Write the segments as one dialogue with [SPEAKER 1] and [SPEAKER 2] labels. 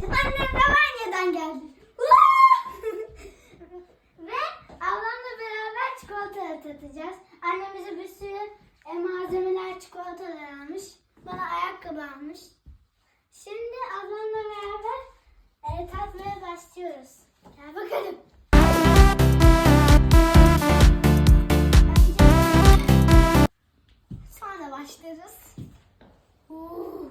[SPEAKER 1] Annem Alanya'dan geldi. Ve ablamla beraber çikolata tatacağız. Annemize bir sürü e, malzemeler çikolatalar almış. Bana ayakkabı almış. Şimdi ablamla beraber e, tatmaya başlıyoruz. Gel bakalım. Sonra başlarız. Oo.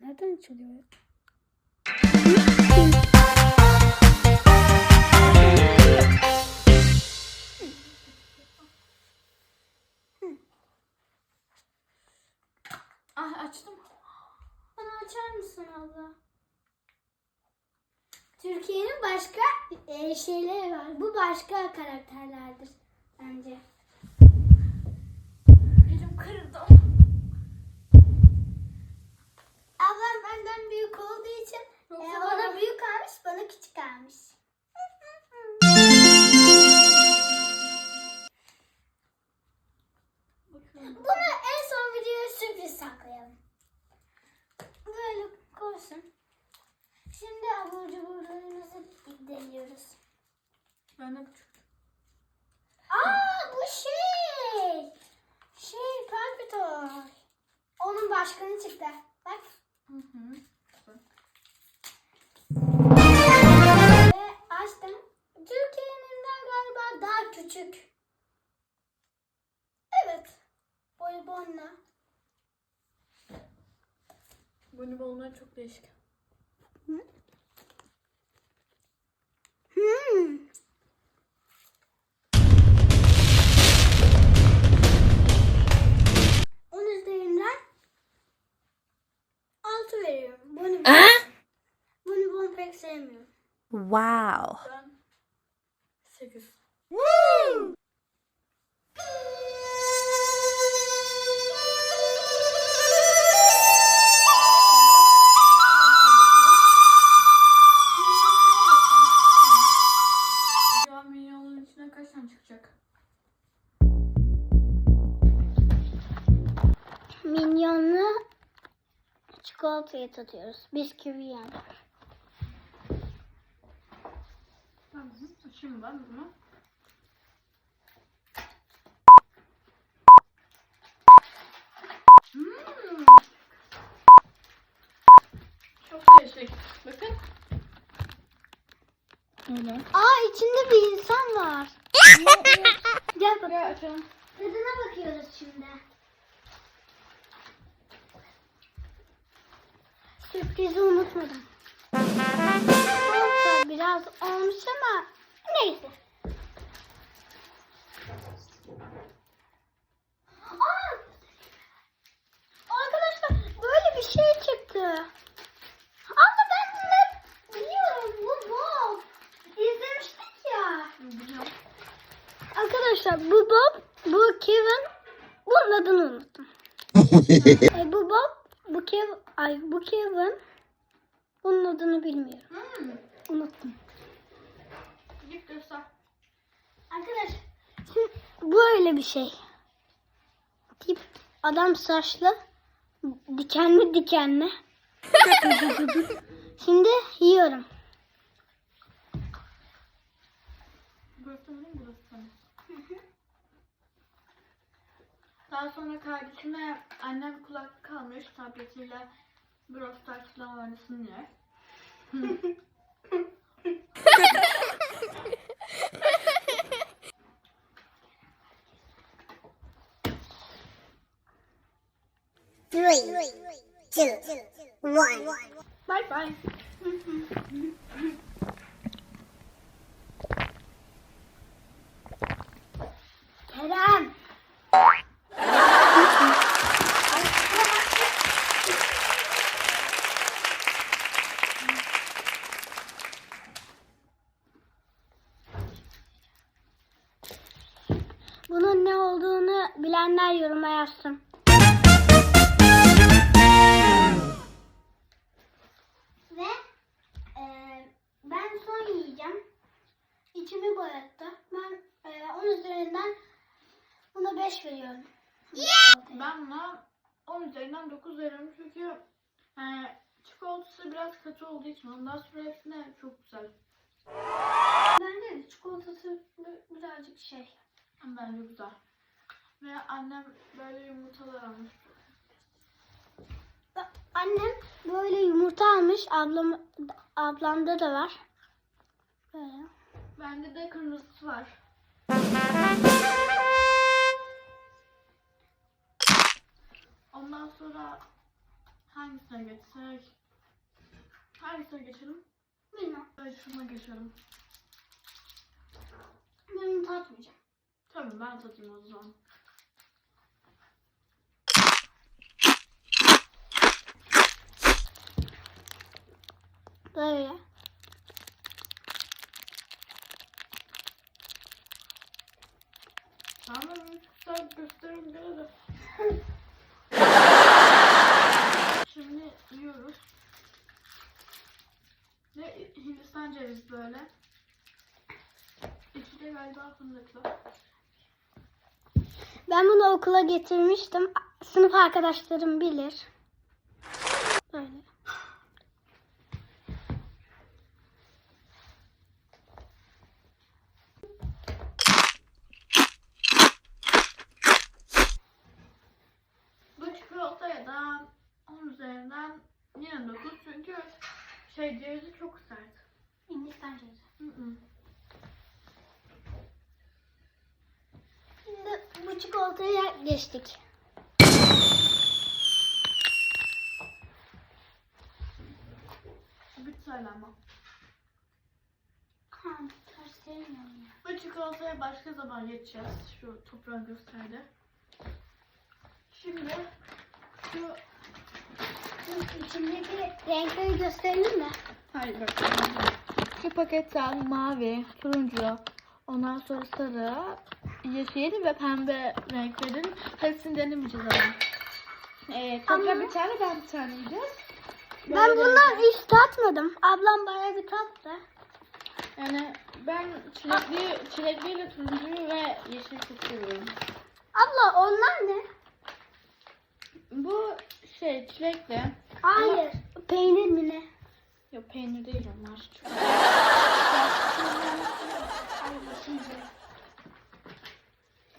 [SPEAKER 1] Nereden açılıyor?
[SPEAKER 2] Ah açtım.
[SPEAKER 1] Bana açar mısın abla? Türkiye'nin başka e, şeyleri var. Bu başka karakterlerdir bence.
[SPEAKER 2] Elim kırıldı.
[SPEAKER 1] Ablam benden büyük olduğu için e,
[SPEAKER 2] Yoksa
[SPEAKER 1] ona
[SPEAKER 2] bana-
[SPEAKER 1] büyük almış.
[SPEAKER 2] Bakalım.
[SPEAKER 1] Bunu en son videoya sürpriz saklayalım. Böyle koysun. Şimdi abur cuburlarımızı deniyoruz.
[SPEAKER 2] Ben de küçük.
[SPEAKER 1] Aa bu şey. Şey Palpitoy. Onun başkanı çıktı. Bak.
[SPEAKER 2] Hı hı.
[SPEAKER 1] Ve küçük. Evet. Bonibonla.
[SPEAKER 2] Bonibonlar çok değişik.
[SPEAKER 1] Hmm. On üzerinden altı veriyorum. Bonibon. Bonibon pek sevmiyorum.
[SPEAKER 3] Wow.
[SPEAKER 2] Ben 8. Çıkacak?
[SPEAKER 1] Minyonlu çikolatayı tatıyoruz. Bisküvi yani.
[SPEAKER 2] Tamam. Açayım ben bunu. Hmm. Değişik. Bakın.
[SPEAKER 3] Öyle.
[SPEAKER 1] Aa içinde bir insan var. Gel bak.
[SPEAKER 2] Buraya açalım.
[SPEAKER 1] Tadına bakıyoruz şimdi. Sürprizi unutmadım. Biraz olmuş ama neyse. Aa! Arkadaşlar böyle bir şey çıktı. Ama ben bunu biliyorum. Bu bu. İzlemiştik ya.
[SPEAKER 2] Biliyorum.
[SPEAKER 1] Arkadaşlar bu Bob, bu Kevin. Bunun adını unuttum. e, bu Bob, bu Kevin, ay bu Kevin. Bunun adını bilmiyorum.
[SPEAKER 2] Hmm.
[SPEAKER 1] Unuttum.
[SPEAKER 2] Git göster.
[SPEAKER 1] Arkadaşlar şimdi böyle bir şey. Tip adam saçlı, dikenli dikenli. şimdi yiyorum.
[SPEAKER 2] Burası benim, burası benim. Daha sonra kardeşime annem kulaklık almış tabletiyle Brawl Stars'la oynasın diye.
[SPEAKER 4] Three, two, one.
[SPEAKER 2] Bye bye.
[SPEAKER 1] Kerem. Bunun ne olduğunu bilenler yoruma yazsın. Ve eee, ben son yiyeceğim. İçimi boyattı. Ben eee, 10 üzerinden buna 5 veriyorum.
[SPEAKER 2] Ben buna 10 üzerinden 9 veriyorum çünkü e, çikolatası biraz katı olduğu için ondan sonra hepsine çok güzel.
[SPEAKER 1] Bence de çikolatası birazcık şey.
[SPEAKER 2] Bence güzel. Ve annem böyle yumurtalar almış.
[SPEAKER 1] Annem böyle yumurta almış. Ablam, ablamda da var. Böyle.
[SPEAKER 2] Bende de kırmızısı var. Ondan sonra hangisine geçsek? Hangisine geçelim?
[SPEAKER 1] Bilmem.
[SPEAKER 2] Ben şuna geçelim.
[SPEAKER 1] Ben tatmayacağım.
[SPEAKER 2] Tabii ben tadayım o zaman.
[SPEAKER 1] Böyle.
[SPEAKER 2] Tamam güzel gösterin gene de. Şimdi yiyoruz. Ve Hindistan cevizi böyle. İçi de galiba fındıklı.
[SPEAKER 1] Ben bunu okula getirmiştim. Sınıf arkadaşlarım bilir. Böyle.
[SPEAKER 2] Bu çikolataya da 10 üzerinden yine 9 çünkü şey cevizi çok sert.
[SPEAKER 1] Hindistan cevizi.
[SPEAKER 2] Hı hı.
[SPEAKER 1] Şimdi bu çikolataya geçtik.
[SPEAKER 2] Bitti ama.
[SPEAKER 1] Ha, ters sevmiyorum ya.
[SPEAKER 2] Bu çikolataya başka zaman geçeceğiz. Şu toprağı gösterdi. Şimdi Şu
[SPEAKER 1] içindeki renkleri gösterelim mi?
[SPEAKER 2] Hayır bak. Şu paketten mavi, turuncu, ondan sonra sarı, yeşil ve pembe renklerin hepsini denemeyeceğiz ama. Ee,
[SPEAKER 1] Ama-
[SPEAKER 2] bir tane ben bir tane yiyeceğiz.
[SPEAKER 1] Ben bundan hiç tatmadım. Ablam bana bir tattı.
[SPEAKER 2] Yani ben çilekli, çilekliyle turuncuyu ve yeşil çok seviyorum.
[SPEAKER 1] Abla onlar ne?
[SPEAKER 2] Bu şey çilekli.
[SPEAKER 1] Hayır. Peynir mi ne?
[SPEAKER 2] Yok peynir değil onlar. Çok...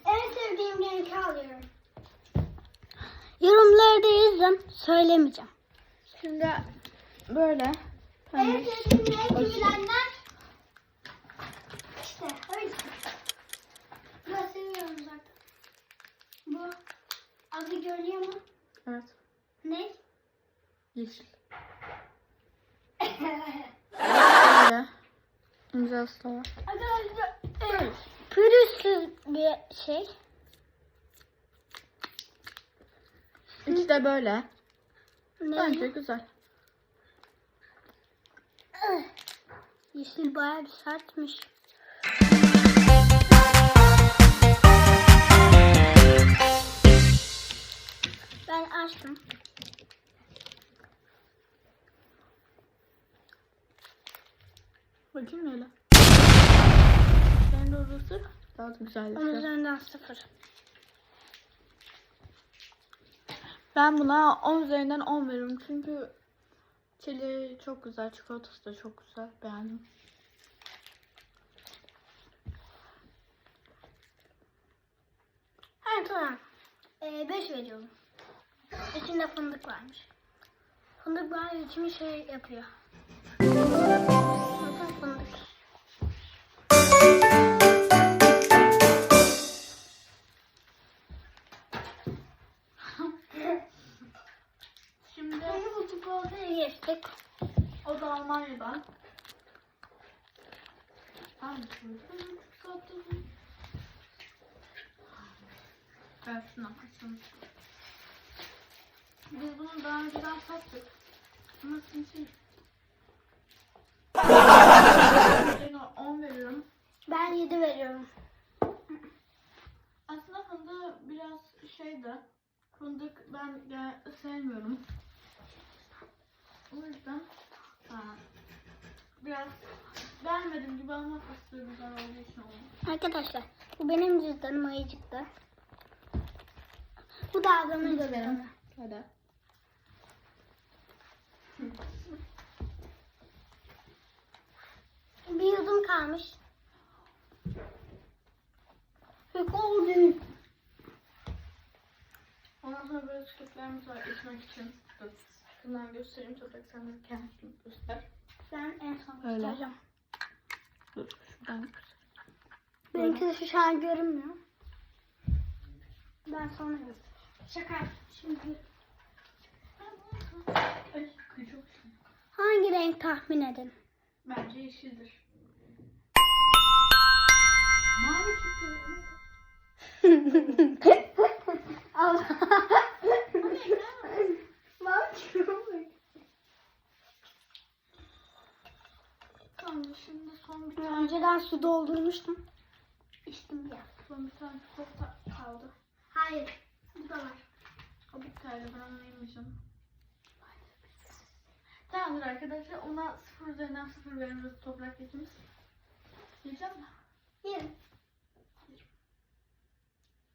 [SPEAKER 1] En sevdiğim renki alıyorum. Yorumları da yazın. Söylemeyeceğim.
[SPEAKER 2] Şimdi böyle.
[SPEAKER 1] En
[SPEAKER 2] Pembe.
[SPEAKER 1] sevdiğim renki bilenler işte öyle. Ben seviyorum zaten. Bu adı görüyor mu?
[SPEAKER 2] Evet.
[SPEAKER 1] Ne?
[SPEAKER 2] Yeşil. Böyle. İmzası da var.
[SPEAKER 1] Arkadaşlar pürüzsüz bir şey.
[SPEAKER 2] De böyle.
[SPEAKER 1] Ne?
[SPEAKER 2] Bence güzel.
[SPEAKER 1] Yeşil bayağı bir sertmiş. Ben açtım.
[SPEAKER 2] Bakayım öyle. Senin de orası daha da güzel.
[SPEAKER 1] Onun üzerinden sıfır.
[SPEAKER 2] Ben buna 10 üzerinden 10 veriyorum çünkü çili çok güzel, çikolatası da çok güzel. Beğendim.
[SPEAKER 1] Evet tamam. Ee, beş veriyorum. İçinde fındık varmış. Fındık bayağı içimi şey yapıyor.
[SPEAKER 2] Almanya'dan. Tamam, şimdi çikolata. Ben. Biz bunu daha önceden sattık. Ama şimdi şey... Ben 10 veriyorum.
[SPEAKER 1] Ben 7 veriyorum.
[SPEAKER 2] Aslında fındığı biraz şeydi. Fındık ben de sevmiyorum. O yüzden ha, biraz beğenmedim gibi ama güzel olduğu için oldu.
[SPEAKER 1] Arkadaşlar bu benim cüzdanım ayıcıkta. Bu da ablamın cüzdanı.
[SPEAKER 2] Hadi.
[SPEAKER 1] Bir yudum kalmış. Çok oldu.
[SPEAKER 2] Ondan sonra böyle çiçeklerimiz var içmek için. Dur. Şundan göstereyim toprak sen de kendini göster.
[SPEAKER 1] Ben en son
[SPEAKER 2] Öyle.
[SPEAKER 1] göstereceğim.
[SPEAKER 2] Dur şuradan
[SPEAKER 1] Benimki de şu an görünmüyor. Ben sonra göstereceğim. Şaka. Şimdi hangi renk tahmin edin?
[SPEAKER 2] Bence yeşildir. Mavi çıktı.
[SPEAKER 1] Allah. Bak çok
[SPEAKER 2] Tamam şimdi son bir tane,
[SPEAKER 1] Önceden su doldurmuştum. İçtim ya.
[SPEAKER 2] son bir tane çikolata kaldı.
[SPEAKER 1] Hayır. Bu da var.
[SPEAKER 2] O bir tane ben onu yemeyeceğim. Tamamdır arkadaşlar ona sıfır üzerinden sıfır veriyoruz toprak ikimiz. Yiyeceğim mi?
[SPEAKER 1] Yerim.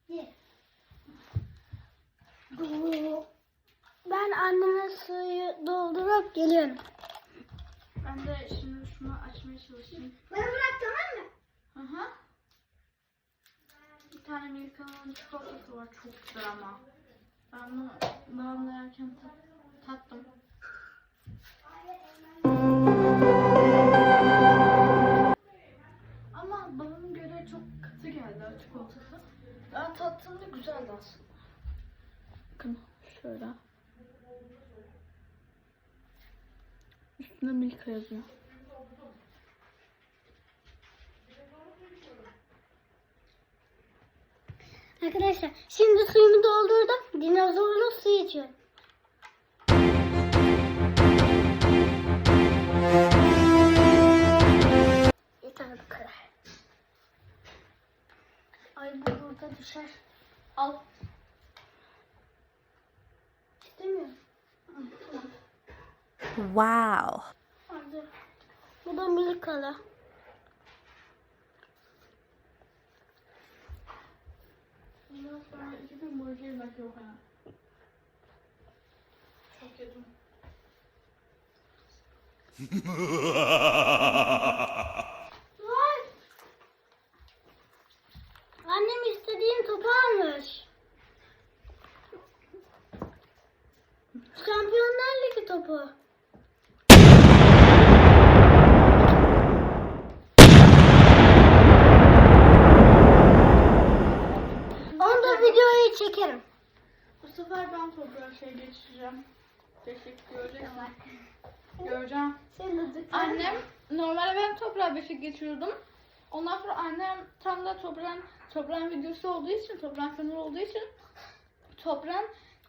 [SPEAKER 1] Ye. Ben anneme suyu doldurup geliyorum.
[SPEAKER 2] Ben de şimdi açmaya çalışayım.
[SPEAKER 1] Bana bırak tamam mı?
[SPEAKER 2] Hı hı. Bir tane Milka'nın çikolatası var çok güzel ama. Ben bunu babamla yerken tat- tattım. Ama babamın göre çok katı geldi çikolatası. Ben tattığımda güzeldi aslında. Bakın şöyle. Üstünde Milka yazıyor.
[SPEAKER 1] Arkadaşlar şimdi suyumu doldurdum. Dinozorlu su içiyorum. Yeter bu kadar. Ay bu burada düşer.
[SPEAKER 2] Al.
[SPEAKER 1] İstemiyorum.
[SPEAKER 3] Wow.
[SPEAKER 1] Hadi. Bu da milkalı.
[SPEAKER 2] Ondan sonra iki gün boyunca yemek yok ha. Çok yedim.
[SPEAKER 1] Vay. Annem istediğim topu almış. Şampiyonlar Ligi topu. Onu da videoya çekerim.
[SPEAKER 2] Bu sefer ben toprağa şey geçireceğim. Teşekkür göreceksin. Göreceğim. Annem normalde ben toprağa beşik geçiriyordum. Ondan sonra annem tam da toprağın toprağın videosu olduğu için, toprağın kanalı olduğu için toprağın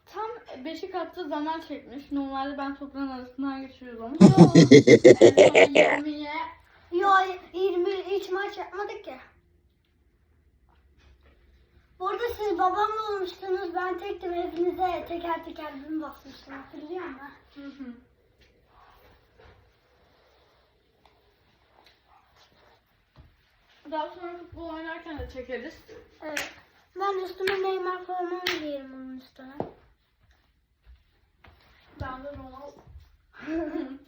[SPEAKER 2] tam beşik attığı zaman çekmiş. Normalde ben toprağın arasından geçiriyordum. son 20'ye
[SPEAKER 1] Yo 23 maç yapmadık ya. Burada siz babamla olmuştunuz. Ben tektim hepinize teker teker bin basmıştım. Hatırlıyor musun?
[SPEAKER 2] Hı hı. Daha sonra futbol oynarken de çekeriz.
[SPEAKER 1] Evet. Ben üstüme Neymar formamı giyerim onun üstüne.
[SPEAKER 2] Ben de Ronaldo.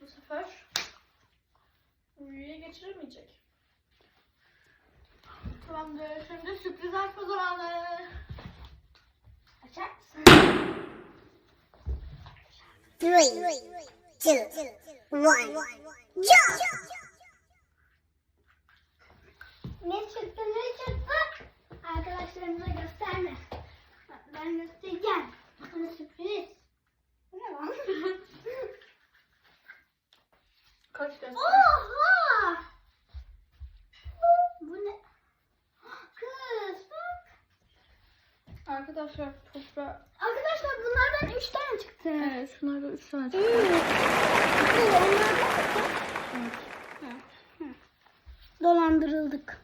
[SPEAKER 2] Bu sefer Köye geçiremeyecek. Tamamdır. Şimdi sürpriz açma zamanı. Açar mısın?
[SPEAKER 4] Three, two, one, go!
[SPEAKER 1] Ne çıktı ne çıktı? Arkadaşlarımıza gösterme. Ben göstereceğim. Bakın sürpriz. Ne lan?
[SPEAKER 2] Kaç göster.
[SPEAKER 1] Oha! Bu ne? Kız bak.
[SPEAKER 2] Arkadaşlar toprağı.
[SPEAKER 1] Arkadaşlar bunlardan üç tane çıktı.
[SPEAKER 2] Evet şunlarda üç tane çıktı.
[SPEAKER 1] Dolandırıldık.